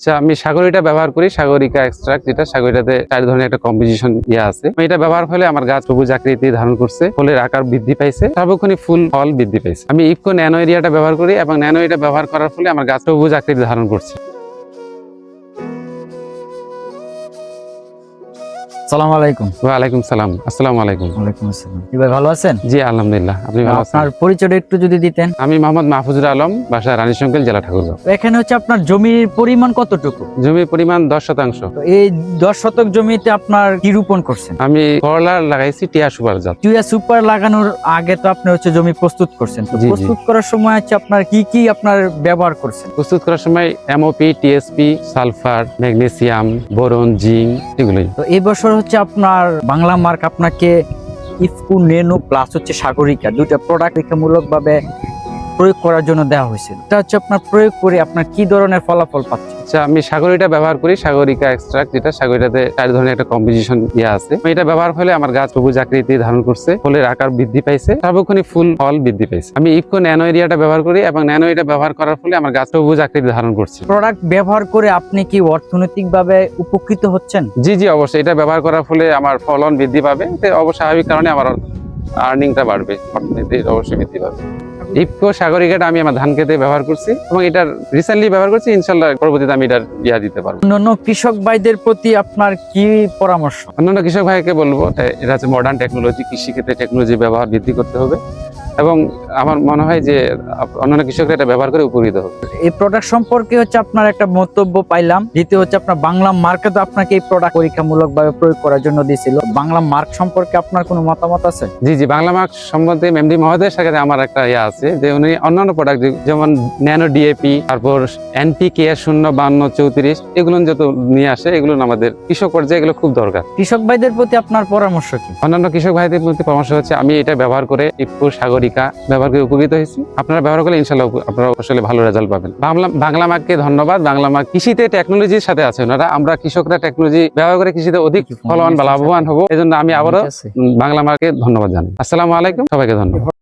আচ্ছা আমি সাগরিটা ব্যবহার করি, সাগরিকা এক্সট্রাক্ট যেটা সাগরিটাতে চার ধরনের একটা কম্পোজিশন ইয়ে আছে। এটা ব্যবহার ফলে আমার গাছ সবুজ আকৃতি ধারণ করছে, ফলের আকার বৃদ্ধি পাইছে সার্বক্ষণিক ফুল, ফল বৃদ্ধি পাইছে। আমি ইফকো ন্যানো এরিয়াটা ব্যবহার করি এবং ন্যানো এটা ব্যবহার করার ফলে আমার গাছ সবুজ আকৃতি ধারণ করছে। সালাম আলাইকুম। ওয়ালাইকুম সালাম আসসালামু আলাইকুম। ওয়ালাইকুম আসসালাম। কি ভাই ভালো আছেন? জি আলহামদুলিল্লাহ। আপনি ভালো আছেন? আপনার পরিচয়টা একটু যদি দিতেন। আমি মোহাম্মদ মাহফুজুর আলম বাসা রানী শঙ্কেল জেলা ঠাকুরগাঁও। এখানে হচ্ছে আপনার জমির পরিমাণ কতটুকু? জমির পরিমাণ দশ শতাংশ। তো এই দশ শতক জমিতে আপনার কি রোপণ করছেন? আমি করলা লাগাইছি টিয়া সুপার জাত। টিউয়া সুপার লাগানোর আগে তো আপনি হচ্ছে জমি প্রস্তুত করছেন। তো। প্রস্তুত করার সময় হচ্ছে আপনার কি কি আপনার ব্যবহার করছেন? প্রস্তুত করার সময় MOP TSP sulphur magnesium boron zinc এগুলোই। তো এই বছর হচ্ছে আপনার বাংলা মার্ক আপনাকে ইফকু নেনো প্লাস হচ্ছে সাগরিকা। দুইটা প্রোডাক্ট পরীক্ষামূলক ভাবে প্রয়োগ করার জন্য দেওয়া হয়েছে এটা হচ্ছে আপনার প্রয়োগ করে আপনার কি ধরনের ফলাফল পাচ্ছেন? আচ্ছা আমি সাগরিটা ব্যবহার করি সাগরিকা এক্সট্রাক্ট যেটা সাগরিটাতে চার ধরনের একটা কম্পোজিশন ইয়ে আছে। এটা ব্যবহার ফলে আমার গাছ সবুজ আকৃতি ধারণ করছে ফলের আকার বৃদ্ধি পাইছে সার্বক্ষণিক ফুল ফল বৃদ্ধি পাইছে। আমি ইফকো ন্যানো এরিয়াটা ব্যবহার করি এবং ন্যানো এটা ব্যবহার করার ফলে আমার গাছ সবুজ আকৃতি ধারণ করছে। প্রোডাক্ট ব্যবহার করে আপনি কি অর্থনৈতিকভাবে উপকৃত হচ্ছেন? জি জি অবশ্যই। এটা ব্যবহার করার ফলে আমার ফলন বৃদ্ধি পাবে। অবশ্যই স্বাভাবিক কারণে আমার আর্নিংটা বাড়বে। অর্থনীতি অবশ্যই বৃদ্ধি পাবে। ইফকো সাগরিকাটা আমি আমার ধান খেতে ব্যবহার করছি এবং এটার রিসেন্টলি ব্যবহার করছি ইনশাল্লাহ পরবর্তীতে আমি এটার ইয়া দিতে পারব। অন্যান্য কৃষক ভাইদের প্রতি আপনার কি পরামর্শ? অন্যান্য কৃষক ভাইকে বলব এটা হচ্ছে মডার্ন টেকনোলজি কৃষিক্ষেত্রে টেকনোলজি ব্যবহার বৃদ্ধি করতে হবে এবং আমার মনে হয় যে অন্যান্য কৃষকরা এটা ব্যবহার করে উপকৃত হবে। এই প্রোডাক্ট সম্পর্কে হচ্ছে আপনার একটা মন্তব্য পাইলাম। দ্বিতীয় হচ্ছে আপনার বাংলা মার্কে তো আপনাকে এই প্রোডাক্ট পরীক্ষামূলক ভাবে প্রয়োগ করার জন্য দিয়েছিল বাংলা মার্ক সম্পর্কে আপনার কোনো মতামত আছে? জি জি বাংলা মার্ক সম্বন্ধে এমডি মহোদয়ের সাথে আমার একটা ইয়ে আছে যে উনি অন্যান্য প্রোডাক্ট যেমন ন্যানো ডিএপি তারপর এনপিকে শূন্য বান্ন চৌত্রিশ এগুলো যত নিয়ে আসে এগুলো আমাদের কৃষক পর্যায়ে এগুলো খুব দরকার। কৃষক ভাইদের প্রতি আপনার পরামর্শ কি? অন্যান্য কৃষক ভাইদের প্রতি পরামর্শ হচ্ছে আমি এটা ব্যবহার করে ইফকো সাগরিকা ব্যবহার করে উপকৃত হয়েছি। আপনারা ব্যবহার করলে ইনশাল্লাহ আপনারা আসলে ভালো রেজাল্ট পাবেন। বাংলা বাংলা মাকে ধন্যবাদ। বাংলা মাক কৃষিতে টেকনোলজির সাথে আছে ওনারা। আমরা কৃষকরা টেকনোলজি ব্যবহার করে কৃষিতে অধিক ফলবান বা লাভবান হব। এই জন্য আমি আবারও বাংলা মাকে ধন্যবাদ জানাই। আসসালামু আলাইকুম। সবাইকে ধন্যবাদ।